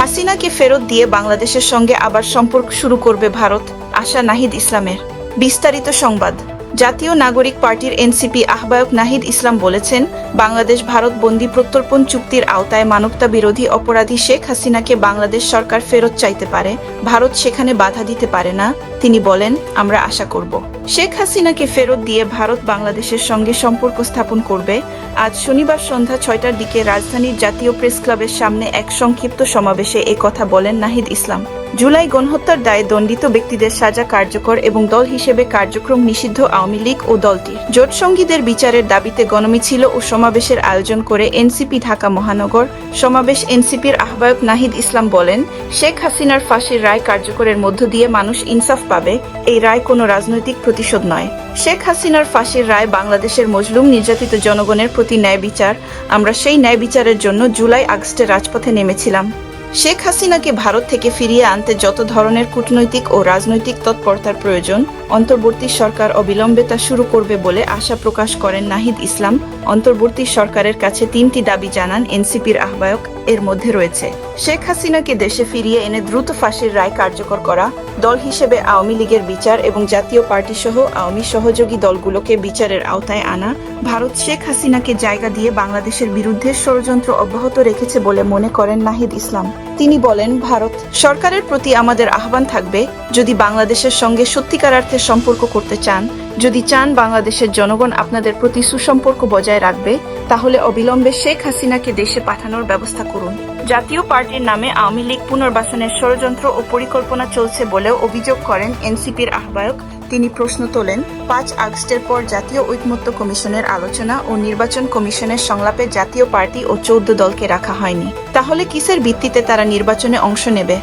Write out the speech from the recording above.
হাসিনাকে ফেরত দিয়ে বাংলাদেশের সঙ্গে আবার সম্পর্ক শুরু করবে ভারত, আশা নাহিদ ইসলামের বিস্তারিত সংবাদ। জাতীয় নাগরিক পার্টির এনসিপি আহ্বায়ক নাহিদ ইসলাম বলেছেন, বাংলাদেশ ভারত বন্দি প্রত্যর্পণ চুক্তির আওতায় মানবতা বিরোধী অপরাধী শেখ হাসিনাকে বাংলাদেশ সরকার ফেরত চাইতে পারে, ভারত সেখানে বাধা দিতে পারে না। তিনি বলেন, আমরা আশা করব। শেখ হাসিনাকে ফেরত দিয়ে ভারত বাংলাদেশের সঙ্গে সম্পর্ক স্থাপন করবে। আজ শনিবার সন্ধ্যা ছয়টার দিকে রাজধানীর জাতীয় প্রেস ক্লাবের সামনে এক সংক্ষিপ্ত সমাবেশে কথা বলেন নাহিদ ইসলাম। জুলাই গণহত্যার দায়ে দণ্ডিত ব্যক্তিদের সাজা কার্যকর এবং দল হিসেবে কার্যক্রম নিষিদ্ধ আওয়ামী লীগ ও দলটির। জোটসঙ্গীদের বিচারের দাবিতে গণমিছিল ও সমাবেশের আয়োজন করে এনসিপি ঢাকা মহানগর, সমাবেশ এনসিপির আহ্বায়ক নাহিদ ইসলাম বলেন, শেখ হাসিনার ফাঁসির রায় কার্যকরের মধ্য দিয়ে মানুষ ইনসাফ পাবে, এই রায় কোনো রাজনৈতিক প্রতিশোধ নয়। শেখ হাসিনার ফাঁসির রায় বাংলাদেশের মজলুম নির্যাতিত জনগণের প্রতি ন্যায় বিচার, আমরা সেই ন্যায় বিচারের জন্য জুলাই আগস্টে রাজপথে নেমেছিলাম। শেখ হাসিনাকে ভারত থেকে ফিরিয়ে আনতে যত ধরনের কূটনৈতিক ও রাজনৈতিক তৎপরতার প্রয়োজন অন্তর্বর্তী সরকার অবিলম্বে তা শুরু করবে বলে আশা প্রকাশ করেন নাহিদ ইসলাম। অন্তর্বর্তী সরকারের কাছে তিনটি দাবি জানান এনসিপির আহ্বায়ক। এর মধ্যে রয়েছে, শেখ হাসিনাকে দেশে ফিরিয়ে এনে দ্রুত ফাঁসির রায় কার্যকর করা, দল হিসেবে আওয়ামী লীগের বিচার এবং জাতীয় পার্টি সহ আওয়ামী সহযোগী দলগুলোকে বিচারের আওতায় আনা, ভারত শেখ হাসিনাকে জায়গা দিয়ে বাংলাদেশের বিরুদ্ধে ষড়যন্ত্র অব্যাহত রেখেছে বলে মনে করেন নাহিদ ইসলাম। তিনি বলেন, ভারত সরকারের প্রতি আমাদের আহ্বান থাকবে, যদি বাংলাদেশের সঙ্গে সত্যিকার অর্থে সম্পর্ক করতে চান, যদি চান বাংলাদেশের জনগণ আপনাদের প্রতি সুসম্পর্ক বজায় রাখবে, তাহলে অবিলম্বে শেখ হাসিনাকে দেশে পাঠানোর ব্যবস্থা করুন। জাতীয় পার্টির নামে আওয়ামী লীগ পুনর্বাসনের ষড়যন্ত্র ও পরিকল্পনা চলছে বলেও অভিযোগ করেন এনসিপির আহ্বায়ক। তিনি প্রশ্ন তোলেন, পাঁচ আগস্টের পর জাতীয় ঐকমত্য কমিশনের আলোচনা ও নির্বাচন কমিশনের সংলাপে জাতীয় পার্টি ও চৌদ্দ দলকে রাখা হয়নি। তাহলে কিসের ভিত্তিতে তারা নির্বাচনে অংশ নেবে?